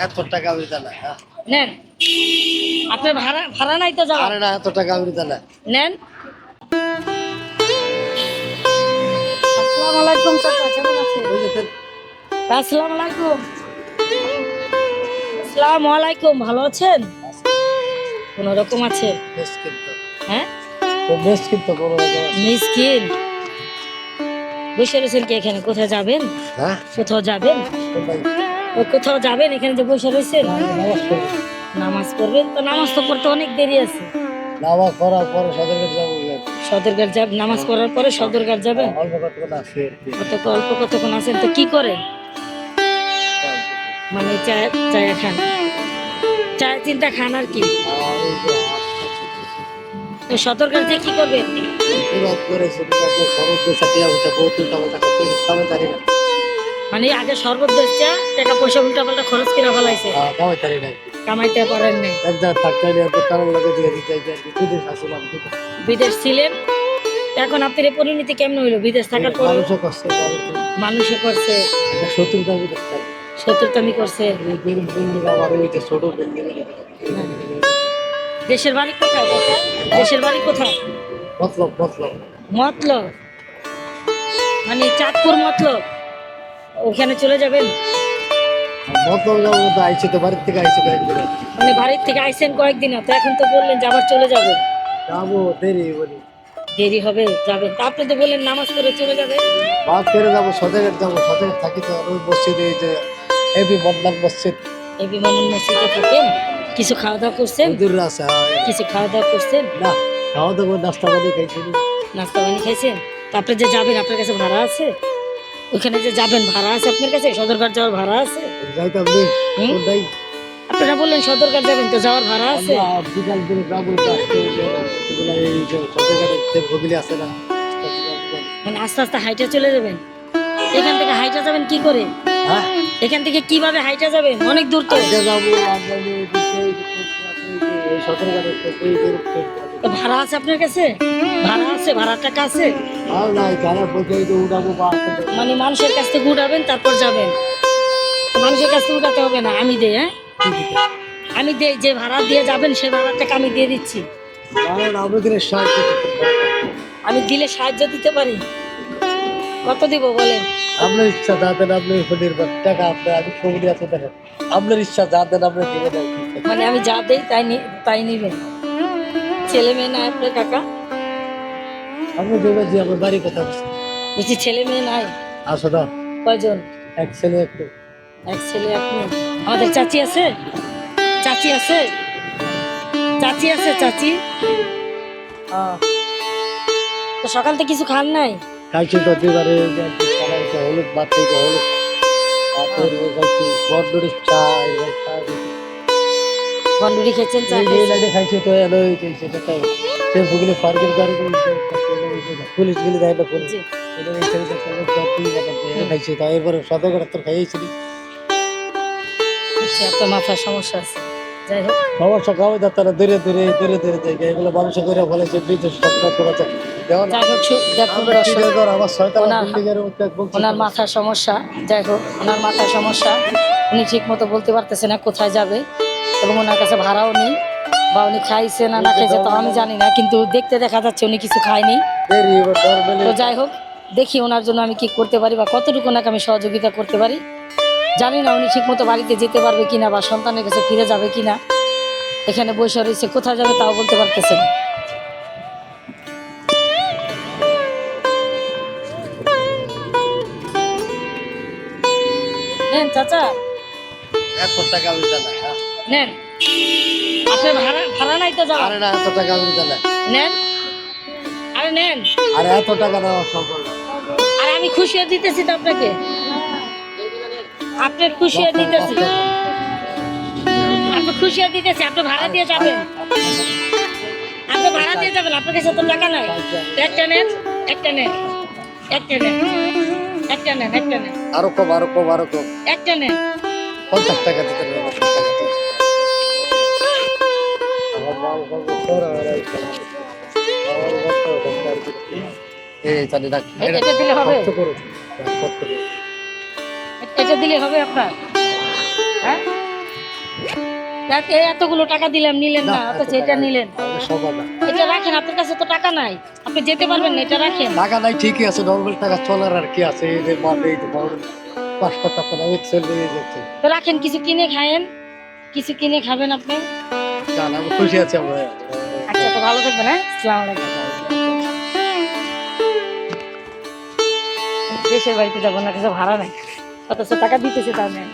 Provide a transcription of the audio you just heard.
এত টাকা আমি জানা হ্যাঁ। নেন। আপনার ভাড়া ভাড়া নাই তো যাওয়া আরে না এত টাকা আমি জানা নেন। আসসালামু আলাইকুম চাচা কেমন আছেন? আসসালামু আলাইকুম আসসালামু আলাইকুম ভালো আছেন? কোন রকম কিন্তু। হ্যাঁ? তো বেশ কিন্তু কোনো রকম আছে। মিসকিন। বসে রয়েছেন কি এখানে? কোথাও যাবেন? হ্যাঁ? কোথাও যাবেন? কোথায়? কোথাও যাবেন এখানে যে বসে রয়েছেন? নামাজ পড়বেন? তো নামাজ তো পড়তে অনেক দেরি আছে। নামাজ পড়ার পরে সদরঘাট যাব সদরঘাট যাব নামাজ পড়ার পরে সদরঘাট যাবেন? অল্প কতক্ষণ আছে? কত অল্প কতক্ষণ আছেন? তো কি করেন? মানে চা চা খান। চা চিন্তা খান আর কি। সদরঘাট যে কি করবেন? করেছে মানে আগে শরবত বেচছে টাকা পয়সা উল্টা পাল্টা খরচ করে ফেলাইছে। হ্যাঁ, কামাইতে পারেন নাই। বিদেশ ছিলেন। এখন আপনার এই পরিণতি কেমন হইল? বিদেশ থাকার পর মানুষে করছে। শত্রুতামি করছে। দেশের বাড়ি কোথায়? দেশের বাড়ি কোথায়? মতলব। মতলব? মানে চাঁদপুর মতলব? ওখানে চলে যাবেন? যাব তো তো বাড়ির থেকে কয়েকদিন মানে বাড়ির থেকে কয়েকদিন তো এখন তো বললেন যে আবার চলে যাবেন। যাব দেরি বলি। দেরি হবে যাবেন। তা আপনি তো বললেন নামাজ চলে যাবে। বাদ করে যাব থাকি তো আর ওই মসজিদে এই যে এবি বদনাম মসজিদ। এই বিমানের মসজিদে থাকেন? কিছু খাওয়া দাওয়া করছেন? দূর আছে হ্যাঁ। কিছু খাওয়া দাওয়া করছেন? না খাওয়া দাওয়া নাস্তা পানি নাস্তা পানি খাইছেন? তা আপনি যে যাবেন আপনার কাছে ভাড়া আছে? ওইখানে যে যাবেন ভাড়া আছে আপনার কাছে? সদরঘাট যাওয়ার ভাড়া আছে? আপনারা বললেন সদরঘাট যাবেন তো যাওয়ার ভাড়া আছে? বিকাল যাব সদরঘাটের না মানে আস্তে আস্তে হাইটে চলে যাবেন? এখান থেকে হাইটা যাবেন কি করে? হ্যাঁ? এখান থেকে কীভাবে হাইটা যাবেন? অনেক দূর তো। যাব ভাড়া আছে আপনার কাছে? ভাড়া আছে ভাড়ার টাকা আছে? মানে মানুষের কাছ থেকে উঠাবেন তারপর যাবেন। মানুষের কাছ থেকে উঠাতে হবে না আমি দেই হ্যাঁ? আমি দেই যে ভাড়া দিয়ে যাবেন সে ভাড়ার টাকা আমি দিয়ে দিচ্ছি। আমি দিলে সাহায্য দিতে পারি? কত দিব বলেন? আপনার ইচ্ছা যা দেন আপনি নির্ভর টাকা আপনার আমি ছবি আছে দেখেন। আপনার ইচ্ছা যা দেন আপনি মানে আমি যা দেই তাই নি- তাই নিবেন। ছেলে মেয়ে নাই আপনার কাকা? আপনি দেবেন যে আমার বাড়ি কথা বলছি। ছেলে মেয়ে নাই? আসো না কয়জন? এক ছেলে একটু এক ছেলে আপনি আমাদের চাচি আছে? চাচি আছে? চাচি আছে চাচি? ও। তো সকাল থেকে কিছু খান নাই? খাইছি তো চালাইতে হলুদ ভাত খাইতে হলুদ ভাতের চা এবার চা দিছি। বন্ডুরি খেয়েছেন চা? খাইছি তো পুলিশ গেলে দেয় পুলিশ। তুই খাইছি। খাইয়েছিলি আচ্ছা মাথার সমস্যা আছে। যাই হোক। সমস্যা খাওয়াই দূরে দূরে দূরে দূরে দেখে এগুলো মানুষ করে করেছে বলছি। ওনার মাথার সমস্যা যাই হোক ওনার মাথার সমস্যা। উনি ঠিক মতো বলতে পারতেছে না কোথায় যাবে। এবং ওনার কাছে ভাড়াও নেই বা উনি খাইছে না না খাইছে তাও আমি জানি না কিন্তু দেখতে দেখা যাচ্ছে উনি কিছু খায়নি। তো যাই হোক দেখি ওনার জন্য আমি কি করতে পারি বা কতটুকু ওনাকে আমি সহযোগিতা করতে পারি। জানি না উনি ঠিক মতো বাড়িতে যেতে পারবে কিনা বা সন্তানের কাছে ফিরে যাবে কিনা। এখানে বসে রয়েছে কোথায় যাবে তাও বলতে পারতেছে না। চাচা। এত টাকা হ্যাঁ। নেন। আপনার ভাড়া ভাড়া নাই তো যাওয়া আরে না এত টাকা আমি জানা নেন। আরে নেন। আরে এত টাকা দেওয়া সম্ভব। আর আমি খুশি হয়ে দিতেছি তো আপনাকে। আপনার খুশি হয়ে দিতেছি। আপনি খুশি হয়ে দিতেছি আপনি ভাড়া দিয়ে যাবেন। আপনি ভাড়া দিয়ে যাবেন আপনার কাছে তো টাকা নাই। একটা নেন একটা নেন। একটা নেন। একটা নেন একটা নেন। আরও কম আরও কম আরও কম। একটা নেন। পঞ্চাশ টাকা দিতে এটা দিলে হবে। খরচ করো। খরচ করো। এটা দিলে হবে আপনার। হ্যাঁ? এতগুলো টাকা দিলাম নিলেন না অথচ এটা নিলেন। এটা রাখেন আপনার কাছে তো টাকা নাই। আপনি যেতে পারবেন না এটা রাখেন। টাকা নাই ঠিকই আছে নর্মাল টাকা চলার আর কি আছে। এই যে মাঠে এই যে বড় টাকা যাচ্ছে। রাখেন কিছু কিনে খায়েন। কিছু কিনে খাবেন আপনি। খুশি আছি আমরা। আচ্ছা তো ভালো থাকবেন হ্যাঁ? আলাইকুম। দেশের বাড়িতে যাব না, কিছু ভাড়া নাই। অথচ টাকা দিতেছে তার নেই।